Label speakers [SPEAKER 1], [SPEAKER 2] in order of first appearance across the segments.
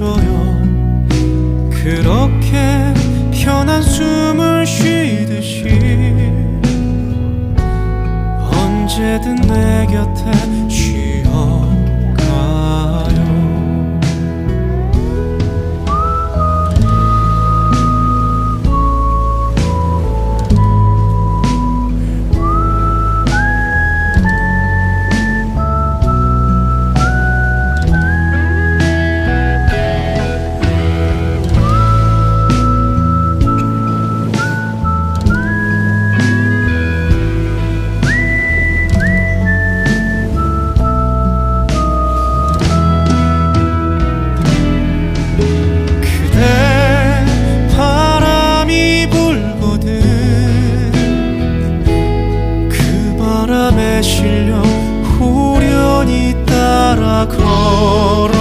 [SPEAKER 1] 내어줘요. 그렇게 편한 숨을 쉬듯이 언제든 내 곁에 쉬어 에 실려 호련히 따라 걸어가요.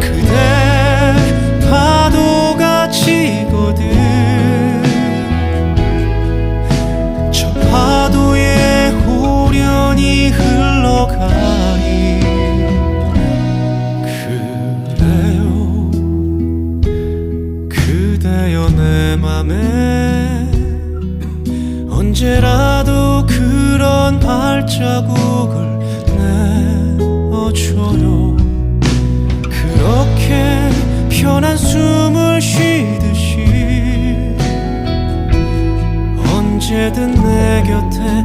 [SPEAKER 1] 그대 파도가 치거든. 저 파도에 호련히 흘러가니 그래요 그대여 내 맘에 그런 발자국을 내어줘요. 그렇게 편한 숨을 쉬듯이 언제든 내 곁에